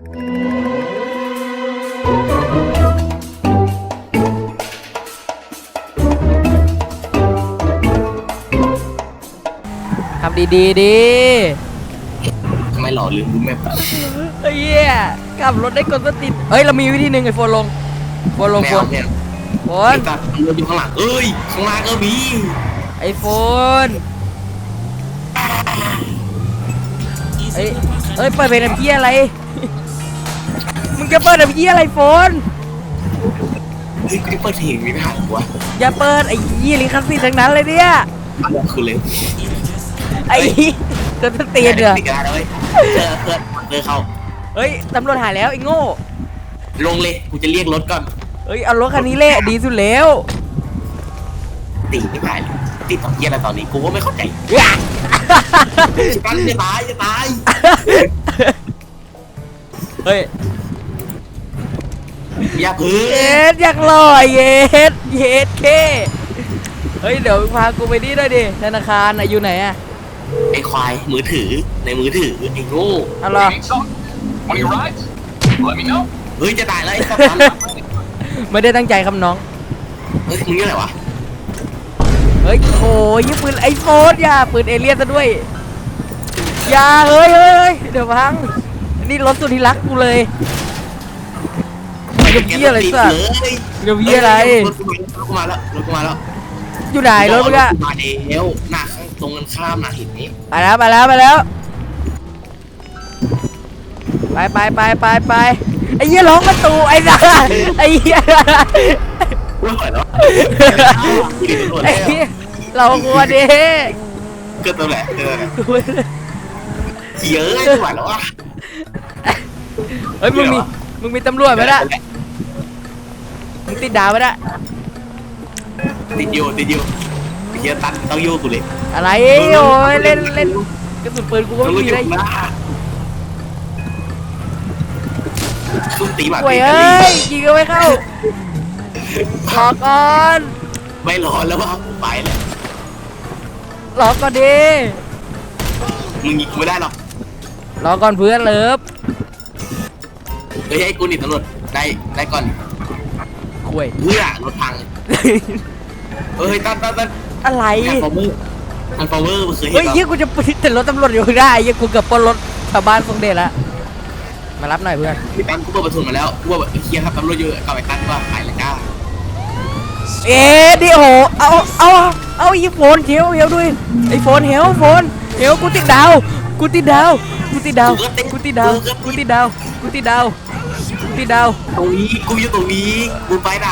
ทำดีๆดีทำไมหล่อลืมรู้แมพอะเฮ้ยเหี้ยขับรถได้กดสติดเฮ้ย เรามีวิธีหนึ่งไอ้โฟนลงโฟนลงแมโฟวนเนี่ยโฟไอ้นตัดรถอยู่ข้างหลังเอ้ยข้างล่างก็มีไอ้โฟนเฮ้ยเฮ้ยเปิดเพลงน้ำเพี้ยอะไร มึงจะเปิดน้ำเพี้ยอะไรโฟน เฮ้ยไอ้เปิดเพลงมีปัญหาหัวอย่าเปิดไอ้ยี่ลิขสิทธิ์ทั้งนั้นเลยเนี่ยอะไรคือเลยไอ้จะสตีนเหรอติดกันได้เลยเจอเพื่อนเจอเขาเฮ้ยตำรวจหายแล้วไอ้โง่ ลงเลยกูจะเรียกรถก่อนเฮ้ยเอารถคันนี้เละดีสุดแล้วติดไม่หายเลยติดตอนเที่ยอะไรตอนนี้กูก็ไม่เข้าใจจะตายจะตายจะตายเฮ้ยอ ยาพึ่เย็ดอยากลอยเย็ดเย็ดเคเฮ้ยเดี๋ยวพากูไปนี่ด้วยดิธนาคารอะอยู่ไหนอะไอ้ควายมือถือในมือถือไอ้โง่เอาเหรอ Need some? Want your rides? Let me know. เฮ้ยจะตายแล้วไอ้สัตว์ ไม่ได้ตั้งใจครับน้อง เฮ้ยมึงนี่อะไรวะเฮ้ยโอ้ยยิงปืนไอโฟนอย่าปืนเอเลี่ยนซะด้วยอย่าเฮ้ยเฮ้ยเฮ้ยเดี๋ยวพังนี่รถสุดที่รักกูเลย เดี๋ยวเหี้ยอะไรสัตว์เลยเดี๋ยวเหี้ยอะไรรถกูมาแล้วรถกูมาแล้วอยู่ไหนรถมึงอะมาแล้วหน้าข้างตรงกันข้ามหน้าหินนี้ไปแล้วไปแล้วไปแล้วไปไปไปไปไปไอ้เหี้ยร้องประตูไอ้สัสไอ้เหี้ยไม่ไหวแล้วกูดีตำรวจไอ้เหี้ยเรากลัวดิเกิดตัวแหละเกิดตัวแหละเยอะไม่ไหวแล้วอะเฮ้ยมึงมีมึงมีตำรวจไหมล่ะ มึงติดดาวไหมล่ะติดอยู่ติดอยู่เฮียตันต้องยู่กูเลยอะไร โอ้ยเล่นเล่นกระสุนปืนกูก็ต้องไม่มียู่ได้นะตุ้มตีแบบป่วยนี้เอ้ยยิงก็ไม่เข้าหลอกก่อนไม่รอแล้วว่ากูไปแล้วหลอกก่อนดิมึงยิงกูไม่ได้หรอกหลอกก่อนเพื่อนเลิฟเฮ้ยให้กูหนีตำรวจได้ได้ก่อน คุยเพื่อรถพังเฮ้ยตันตันตันอะไรทางฟอร์เมอร์ทางฟอร์เมอร์มึงเคยเห็เฮ้ยนปะยี่กูจะไปแต่รถตำรวจอยู่ข้างหน้าไอ้ยี่กูเกือบปล้นรถชาวบ้านทรงเดชแล้วมารับหน่อยเพื่อนพี่ตันกูเปิดประตูมาแล้วกูว่าแบบไอ้เฮียครับตำรวจเยอะกับไอ้ตันว่าขายเลยก้าเอ๊ะดิโอเอาเอาเอาไอ้โฟนเฮลเฮลด้วยไอ้โฟนเฮลโฟนเฮลกูติดดาวกูติดดาวกูติดดาวกูติดดาวกูติดดาวกูติดดาว กูติดดาวตรงนี้กูอยู่ตรงนี้กูไปไหน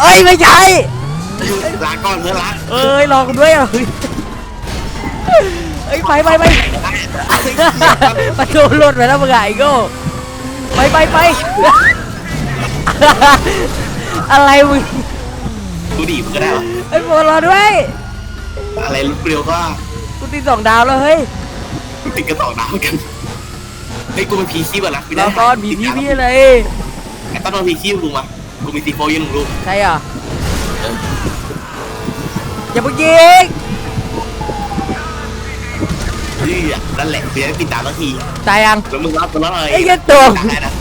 เอ้ยไม่ใช่ลาก่อนเถอะลาเอ้ยรอกูด้วยอะเฮ้ยเอ้ยไปไปไปประตูหลุดไปแล้วมึงไงโก้ไปไปไปอะไรมึงกูดีมึงก็ได้วะไอ้โฟนรอด้วย อะไรลูกเปรียวก็กูติดสองดาวแล้วเฮ้ยติดกระต่อน้ำกัน เฮ้ยกูเป็นพีชีพอะนะรอก่อนมีพี่พี่อะไรไอ้ต้นโดนพีชีพลุงมากูมีซีโฟยืนหนึ่งลูกใช่เหรออย่าเพิ่งยิงเฮ้ยนั่นแหละเดี๋ยวได้ติดตามแล้วทีตายยัง แล้วมึงรับกูแล้วเลยไอ้เหี้ยตัว ได้นะ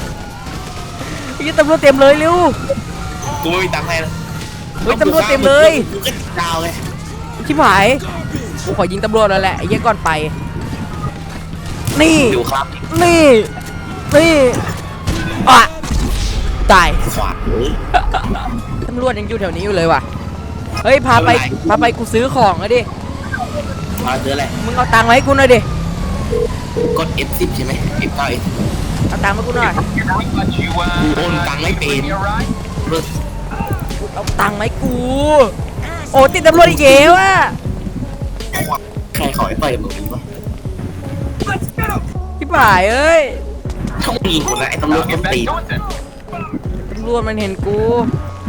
ไอ้ยี่ตำรวจเต็มเลยเร็ว กูไม่มีตังค์ให้นะเฮ้ยตำรวจเต็มเลย กูก็ติดดาวไงชิบหาย กูขอยิงตำรวจแล้วแหละไอ้ยี่ก่อนไป นี่ดูครับนี่ นี่อะตายขวาเฮ้ยตำรวจยังอยู่แถวนี้อยู่เลยว่ะ เฮ้ย พาไปไม่เป็นไรพาไปกูซื้อของเลยดิ มาเจออะไรมึงเอาตังค์มาให้กูหน่อยดิ กด F10 ใช่ไหม F9 F เอาตังค์มากูหน่อย Let you, uh, Ôn tăng lấy tiền. your ride? เพิ่มเอาตังค์มาให้กู โอ้ติดตำรวจอีกแล้วอะใครขอให้ต่อยกับมึงวะ พี่ผายเอ้ยถ้ามึงยิงคนนะไอ้ตำรวจ I'll ต้อ get ง back ตี to it then. ตำรวจมันเห็นกู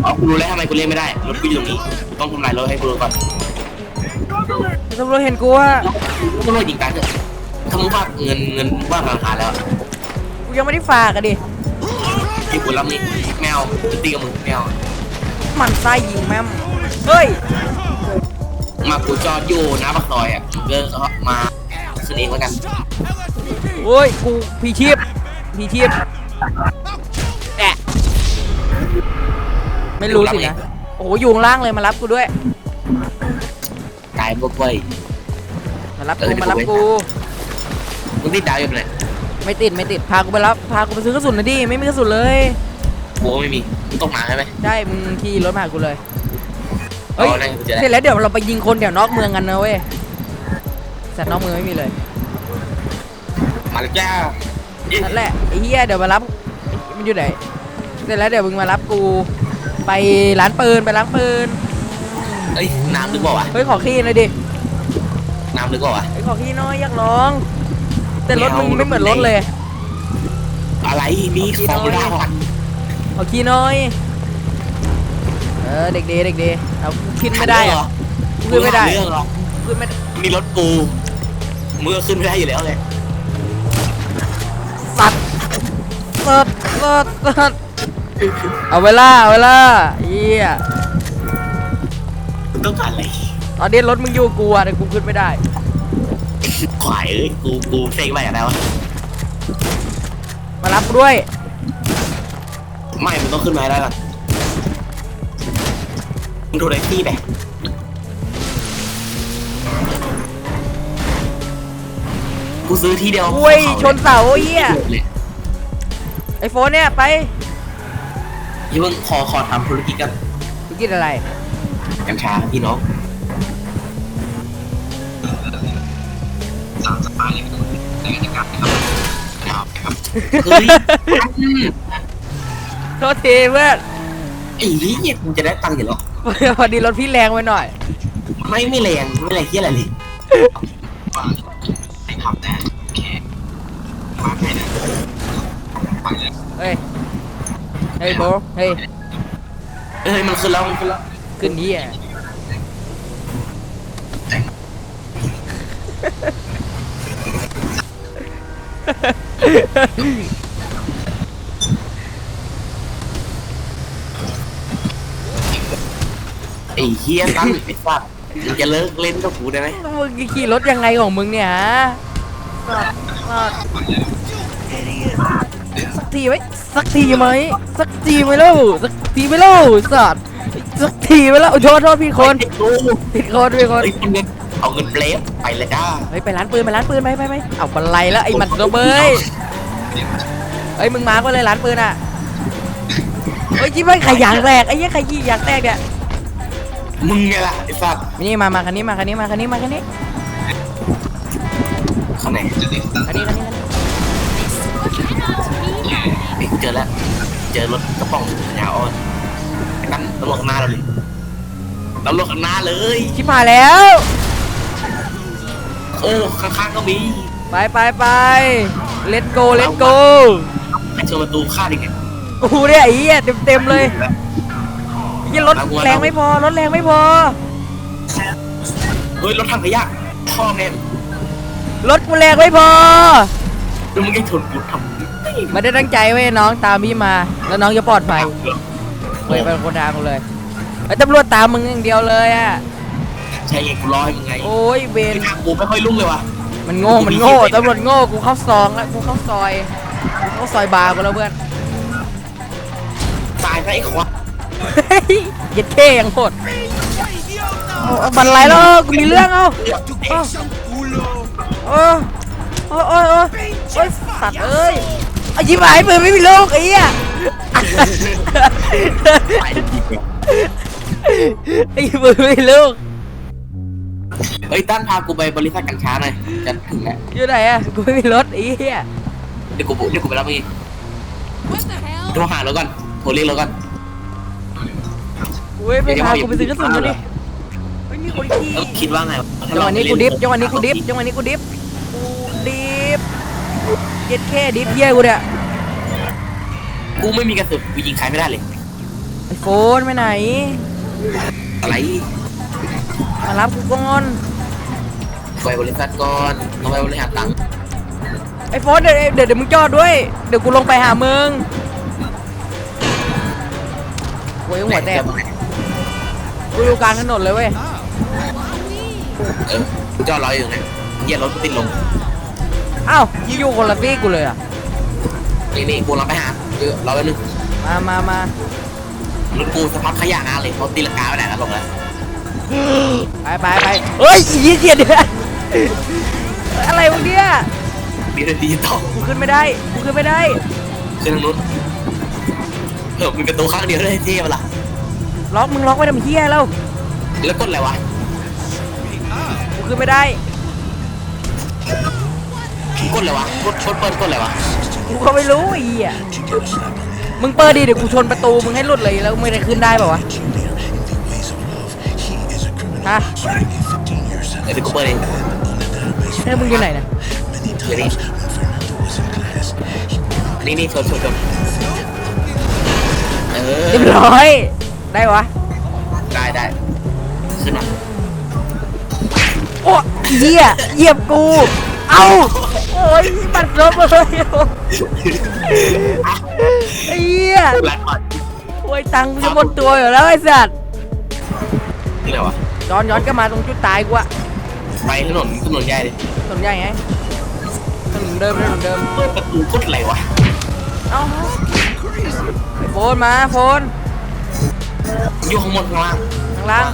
อ๋อกูรู้แล้วทำไมกูเล่นไม่ได้รถกูอยู่ตรงนี้กูต้องทำลายรถให้กูรู้ก่อนตำรวจเห็นกูอะตำรวจยิงตายเถอะถ้ามึงฝากเงินเงินว่างธนาคารแล้วกูยังไม่ได้ฝากอะดิที่กูรับนี่แมวจะตีกับมึงแมวหมันไส้ยิงแม่มเฮ้ยมากูจอดอยู่หน้าปากซอยอะมึงก็มาขึ้นเองแล้วกัน โอ้ยกูพีชีพทีทีบแอะไม่รู้สินะโอ้โหอยู่ข้างล่างเลยมารับกูด้วยกายบกเว้ยมารับเอกูอเดี๋ยวมารับกู กูไปมึงนี่ดาวอยู่ไหนไม่ติดไม่ติดพากูไปรับพากูไปซื้อกระสุนหนะดิไม่มีกระสุนเลยกูก็ไม่มีมึงต้องมาใช่ไหม ใช่มึงขี่รถมาหากูเลยเฮ้ยเอาได้กูจะได้ เสร็จแล้วเดี๋ยวเราไปยิงคนแถวนอกเมืองกันนะเว้ยแต่นอกเมืองไม่มีเลย มาแล้วจ้านั่นแหละไอ้เหี้ยเดี๋ยวมารับมันอยู่ไหนเสร็จแล้วเดี๋ยวมึงมารับกู ไปร้านปืนไปร้านปืนเอ้ยน้ำลึกเปล่าวะเฮ้ยขอขี้หน่อยดิน้ำลึกเปล่าวะเฮ้ยขอขี้หน้อยอยากลอง แต่รถมึงไม่เอาไม่เหมือนรถเลย อะไรนี่ฟอร์มูล่าวันขอขี้หน้อย เออเด็กดีเด็กดีเอาขึ้นไม่ได้เหรอะอขึ้นไม่ได้เรื่องหรอกขึ้นไม่ได้มีรถกูมือขึ้นไม่ได้อยู่แล้วเลย สัตว์สัตว์สัตว์สัตว์เอาเวลาเอาเวลาเหี้ยมึงต้องการอะไรตอนนี้รถมึงอยู่กูอะแต่กูขึ้นไม่ได้ขวายเอ้ยกูกูเซ็งไปอย่างไรวะมารับกูด้วยไม่มึงต้องขึ้นมาให้ได้ก่อนมึงดูไรที่ไป กูซื้อที่เดียวอุ้ยชนเสาเหี้ยเลยไอโฟนเนี่ยไปยี่มึงขอขอทำธุรกิจกันธุรกิจอะไร กัญชาพี่น้องสามสปายเลยในกิจกรรมครับครับเฮ้ยโทษทีเพื่อน ไอ้นี่เนี่ยมึงจะได้ตังค์อยู่หรอพอดีรถพี่แรงไปหน่อย ไม่ไม่แรงไม่แรงที่อะไรเลย ให้ขับแต่โอเคมาไปนะไปเลยเฮ้ย เฮ้ยโบรเฮ้ย เอ้ยมันขึ้นแล้วมันขึ้นแล้วขึ้นเหี้ยไอ้เฮียตั้งไอ้สัตว์มึงจะเลิกเล่นกับกูได้ไหมมึงขี่รถยังไงของมึงเนี่ยฮะ สักทีไหมสักทีไหมสักทีไหมลูกสักทีไหมลูกสัตว์สักทีไหมล่ะโอ้โทษโทษพี่คนไอ้กูผิดคนผิดคนเอ้ยเอาเงินเอาเงินเปลฟไปเลยจ้าเฮ้ยไปร้านปืนไปร้านปืนไปไปไปเอาบันไลแล้วไอ้หมันกระเบยเฮ้ยมึงมาก็เลยร้านปืนอะเฮ้ยจิ๊บไอ้ใครยางแตกไอ้เหี้ยใครยี่ยางแตกเนี่ยมึงไงล่ะไอ้สัตว์นี่มามาคันนี้มาคันนี้มาคันนี้มาคันนี้ เจอรถกระป๋องยาอ่อนไอ้ตั้งตำรวจข้างหน้าเราเลยตำรวจข้างหน้าเลยชิบหายแล้วโอ้ข้างๆก็มีไปไปไปเลตโกเลตโกไอ้เจอประตูฆ่าดิไงกูเนี่ยไอ้เหี้ยเต็มเต็มๆเลยไอ้เหี้ยรถแรงไม่พอรถแรงไม่พอเฮ้ยรถถังขยะพ่อแม่รถกูแรงไม่พอ แล้วมึงยังชนกูทำไม่ได้ตั้งใจเว้ยน้องตามพี่มา แล้วน้องจะปลอดภัยเฮ้ยเป็นคนทางกูเลยไอ้ตำรวจตามมึงอย่างเดียวเลยอะใช่ไงกูรอให้มึงไงโอ้ยเบนไอ้ทางกูไม่ค่อยรุ่งเลยว่ะ มันโง่ มันโง่ ตำรวจโง่ กูเข้าซองแล้ว กูเข้าซอย กูเข้าซอยบาร์กูแล้วเพื่อน ตายซะไอ้ควายเฮ้ยเย็ดเท่ยังโหดเอาเอาบันไลแล้ว กูมีเรื่องเอา เอา เออ โอ้ยโอ้ยโอ้ยโอ้ยสัตว์เอ้ยไอ้ยิ้มหายปืนไม่มีลูกไอ้เหี้ยไปดีกว่าไอ้ปืนไม่มีลูกเฮ้ยตั้นพากูไปบริษัทกัญชาหน่อยจะถึงแล้วอยู่ไหนอะกูไม่มีรถไอ้เหี้ยเดี๋ยวกูเดี๋ยวกูไปรับมึงเองโทรหารถก่อนโทรเรียกรถก่อนกูไม่ไปพากูไปซื้อกระสุนมาดิเฮ้ยมีคนขี่เอ้าคิดว่าไงวะจังหวะนี้กูดิฟจังหวะนี้กูดิฟจังหวะนี้กูดิฟกูดิฟ เย็ดแค่ดิฟเยี่ยกูเนี่ยกูไม่มีกระสุนกูยิงใครไม่ได้เลยไอโฟนไปไหน อะไรมารับกูก่อนไปบริษัทก่อนต้องไปบริหารตังค์ไอโฟนเดี๋ยวเดี๋ยวเดี๋ยวมึงจอดด้วย เดี๋ยวกูลงไปหามึงโว้ยหัวแตกกูอยู่กลางถนนเลยเว้ยเออกูจอดรออยู่ไงเหยียบรถกูติดลม อ้าวมึงอยู่คนละฟี่กูเลยอะนี่นี่กูเราไปหาเออเราไปนึงมามามารถกูสภาพขยะงานเลยเขาตีลังกาไปไหนกันลงแล้วไปไปไปเฮ้ยยี่เกียดเนี่ยอะไรวะเนี่ยดีนาทีต่อกูขึ้นไม่ได้กูขึ้นไม่ได้ขึ้นทางนู้นเออมีประตูข้างเดียวเลยเท่ปะล่ะล็อกมึงล็อกไว้ทำเฮียแล้วแล้วกดอะไรวะกูขึ้นไม่ได้ กดอะไรวะกดกดเปิดกดอะไรวะกูก็ไม่รู้ไอ้เหี้ยมึงเปิดดิเดี๋ยวกูชนประตูมึงให้หลุดเลยแล้วมึงจะขึ้นได้เปล่าวะฮะเดี๋ยวกูเปิดเองเนี่ยมึงอยู่ไหนเนี่ยเดี๋ยวนี้นี่นี่ชนชนชนเออเรียบร้อย ได้วะได้ได้ขึ้นมาโอ้เหี้ยเหยียบกู เอ้าโอ้ยปัดรถเลยไอ้เหี้ยแรงก่อนโอ้ยตังค์กูจะหมดตัวอยู่แล้วไอ้สัตว์นี่อะไรวะย้อนย้อนกลับมาตรงจุดตายกูอะไปถนนถนนใหญ่เลยถนนใหญ่ไงถนนเดิมถนนเดิม เปิดประตูกดอะไรวะเอ้าโฟนมาโฟนอยู่ข้างบนข้างล่าง ข้างล่าง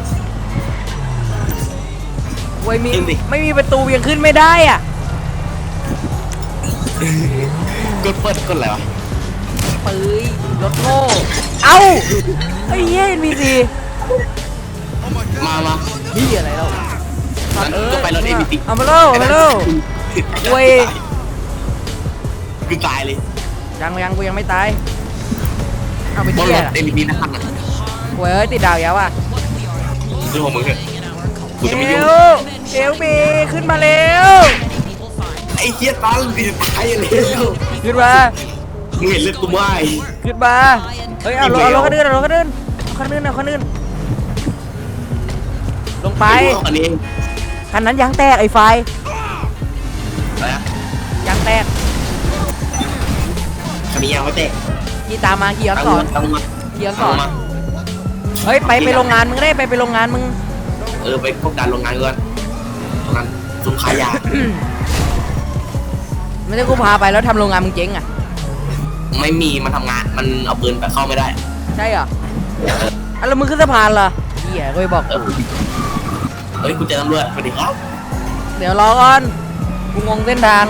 โว้ยมี ขึ้นดิ ไม่มีประตูยังขึ้นไม่ได้อะ กดเปิดกดอะไรวะปืยรถโง่เอ้าไอ้เหี้ยมีสีมามาพี่อะไรเรางั้นก็ไปรถ APT เอามาเล่าเอามาเล่าเว้ยคือตายเลยยังยังกูยังไม่ตายเอาไปบนเที่รยถเอ็มบีนะครับนะเว้ยติดดาวแล้วอะดูของมึงเถอะกูจะไม่เอยุ่งวเอลบีขึ้นมาเร็วไอ้ เหี้ยตาลกูจะตายเลยขึ้นมา มึงเห็นเลือดกูไหมขึ้นมา เฮ้ยเอารถเอารถกันเดินเอารถกันเดินเอาคันเดินเอาคันเดินลงไปอันนี้คันนั้นยางแตกไอ้ไฟอะไรนะยางแตกคันนี้ยังไม่เตะขี่ตามมาขี่ย้อนตั้งสอนตั้งมาขี่ย้อนสตั้องนมาเฮ้ยไปไปโรงงานมึงได้ไปไปโรงงานมึง เออไปพบการโรงงานก่อนโรงงานซุ้มขายยา ไม่ใช่กูพาไปแล้วทำโรงงานมึงเจ๊งอะ ไม่มีมันทำงานมันเอาปืนไปเข้าไม่ได้ใช่เหรออะแล้วมึงขึ้นสะพานเหรอเหี้ยก็ไปบอกเออเฮ้ยกูเจอตำรวจสวัสดีครับเดี๋ยวรอก่อนกูงงเส้นทาง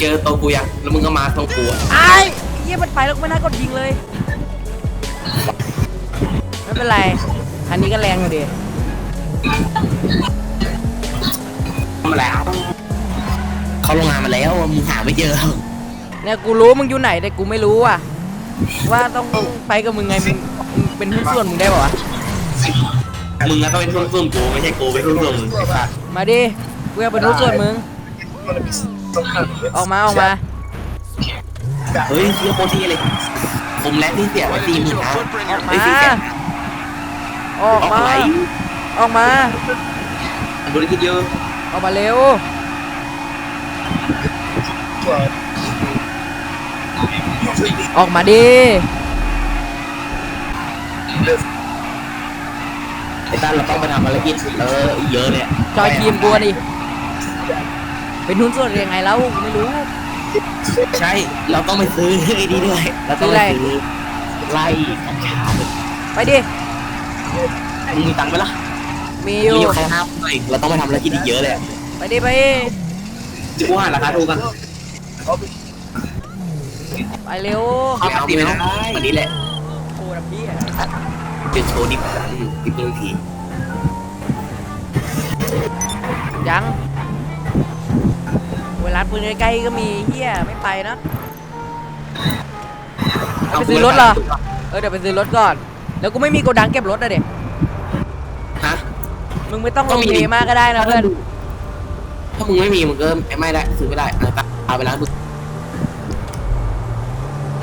เจอตัวกูยังแล้วมึงก็มาตรงกูอะไอ้เหี้ยมันไปแล้วกูไม่น่ากดยิงเลย ไม่เป็นไรคันนี้ก็แรงอยู่ดิ ทำอะไรอะเขาโรงงานมาแล้วมึงหาไม่เจอเนี่ยกูรู้มึงอยู่ไหนแต่กูไม่รู้อะ ว่าต้องไปกับมึงไงมึงมึงเป็นหุ้นส่วนมึงได้ป่าวะมึงก็ต้องเป็นทุ่นซุ่มกูไม่ใช่กูเป็นทุ่นซุ่มมึงไอ้สัสมาดิกูอยากเป็นหุ้นส่วนมึงออกมาออกมาเฮ้ยเชื่อโคตรที่เลยผมแลกที่เสียไว้สี่หมื่นนะออกไอ้มาสี่แสนออกออกมา อะไรออกมาดูได้คิดเยอะออกมาเร็ว ออกมาดิไอ้ตั้นเราต้องไปทำอะไรกิจเออเยอะเลยะจอยทีมกูดิ เป็นหุ้นส่วนยังไงแล้วกูไม่รู้ ใช่ เราต้องไปซื้อไอ้นี่ด้วยเราต้องไปซื้อไล่กัญชาด้วยไปดิมึงมีตังค์ไหมล่ะ มีอมียู่ อยู่แค่ห้าหน่อยเราต้องไปทำอะไรกิจอีกเยอะเลยอะไปดิไปกูหาราคาถูกกันไปเร็วเอาไปตีไม่ได้วันนี้แหละโอ้ดับพี่เป็นโชว์ดิบดิบหนึ่งทียังเวลาปืนใกล้ๆก็มีเฮียไม่ไปนะ เอาไปซื้อรถเหรอ เออเดี๋ยวไปซื้อรถก่อน แล้วกูไม่มีโกดังเก็บรถอะเด็ฮะ มึงไม่ต้องลก็งมีเทดิมากก็ได้นะเพื่อน ถ้ามึงไม่มีมึงก็ไม่ได้ซื้อไม่ได้เออเอาไปร้านมึง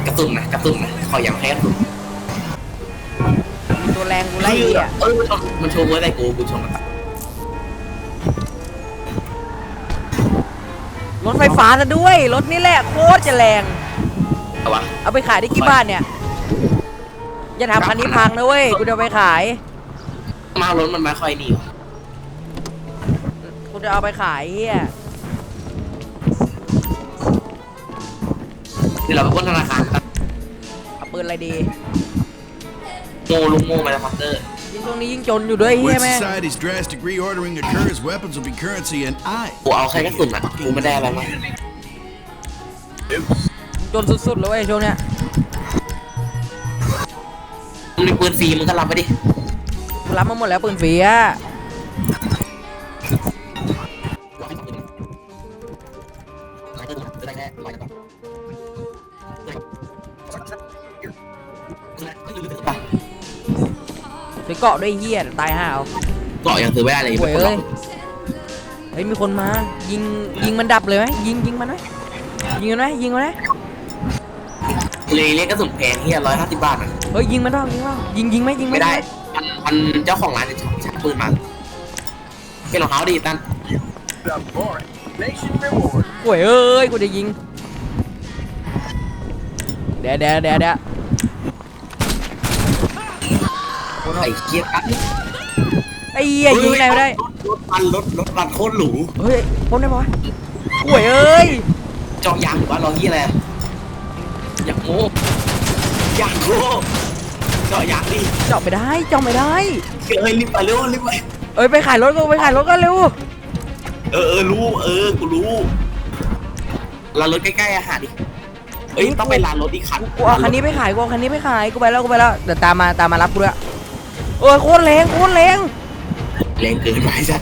กระตุนนะกระตุนนะขอย้ำให้กระตุนมีตัวแรงกูไล่เฮียเออมันชนมันโชว์ไว้ได้กูกูชนมันรถไฟฟ้าซะด้วย รถนี่แหละโคตรจะแรงเอาวะเอาไปขายได้กี่บาทเนี่ย อย่าทำคันนี้พังนะเว้ย กูจะเอาไปขาย มารถมันไม่ค่อยดีหรอกู จะเอาไปขายเฮียเดี๋ยวเราไปปล้นธนาคารกันเอาปืนอะไรดีโมลุงโมไปแล้วครับเตอร์ยิ่งช่วงนี้ยิ่งจนอยู่ด้วยเฮี When ยแม่ง society's drastic reordering occurs, weapons will be currency, and I กูเอาแค่กระสุนอะกูไม่ได้อะไรมาจนสุดๆเลยเว้ยช่วงเนี้ยมึงมีปืนฟรีมึงก็รับไปดิกูรับมาหมดแล้วปืนฟรีอะ เกาะด้วยเฮียเดี๋ยวตายห่าเอาเกาะยังซื้อไม่ได้เลยป่วยเอ้ยเฮ้ยมีคนมายิงยิงมันดับเลยไหมยิงยิงมันไหมยิงมันไหมยิงมันไหมเลยเรียกกระสุนแพงเฮียร้อยห้าสิบบาทอะเฮ้ยยิงมันต้องยิงมันยิงยิงไหมยิงไหมไม่ได้มันมันเจ้าของร้านจะชักปืนมาเป็นรองเท้าดีตั้นป่วยเอ้ยกูจะยิงเดี๋ยวเดี๋ยวเดี๋ยวเดี๋ยว ไอ้เคียกันไอ้เหี้ยยิงไหนไม่ได้รถมันรถรถมันโคตรหรูเฮ้ยพ้นได้ปะวะป่วยเอ้ยจอกยางหรือว่ารอเฮียอะไรอยากโม้อยากโม้เจาะยางดิเจาะไม่ได้เจาะไม่ได้เอ้ยรีบไปเร็วรีบไปเอ้ยไปขายรถก็ไปขายรถก็เร็วเออเออรู้เออกูรู้ร้านรถใกล้ๆอาหารดิเอ้ยต้องไปร้านรถอีกคันกูเอาคันนี้ไปขายกูเอาคันนี้ไปขายกูไปแล้วกูไปแล้วเดี๋ยวตามมาตามมารับกูด้วย โอ้ยโคตรแรงโคตรแรงแรงเกินไปจ้ะ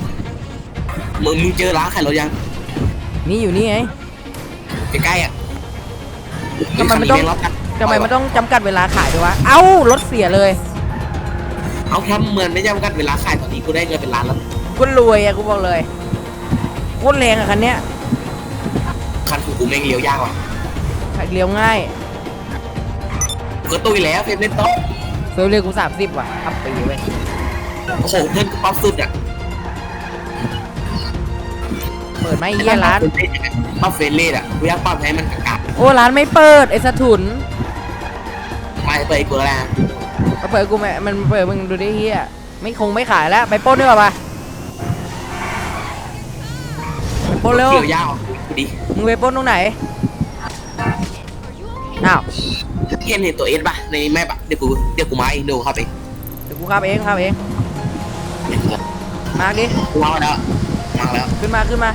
มึงมึงเจอร้านขายรถยังนี่อยู่นี่ไงใกล้ๆอะทำไมมันต้องเลี้ยรถกันทำไมมันต้องจำกัดเวลาขายด้วยวะเอ้ารถเสียเลย เอาถ้าเหมือนไม่จำกัดเวลาขายตอนนี้กูได้เงินเป็นล้านแล้วกูรวยอะกูบอกเลยโคตรแรงอะคันเนี้ยคันของกูแม่งเลี้ยวยากว่ะขับเลี้ยวง่ายกูก็ตุ้ยแล้วเพมเล่นโต๊ะ เฟลเรียกูสามสิบว่ะอัพปีเว้ยโอ้โหเพื่อนกูป๊อปสุดอะเปิดไหมเยี่ยร้านป๊อปเฟรนเล่อะกูอยากปรับให้มันกากโอ้ร้านไม่เปิดไอ้สะทุนๆมาเปิดอีกเบอร์แล้วมาเปิดกูไหมมันเปิดมึงดูดิเฮียไม่คงไม่ขายแล้วไปปล้นดีกว่าปะไปปล้นเร็วเกี่ยวยาวกูดิมึงไปปล้นตรงไหนอ้าว เห็นเห็นตัวเอสป่ะในแม่ป่ะเดี๋ยวกูเดี๋ยวกูมาเองดูเข้าไปเดี๋ยวกูขับเองขับเอง มาดิกูมาแล้วมาแล้ว ขึ้นมาขึ้นมา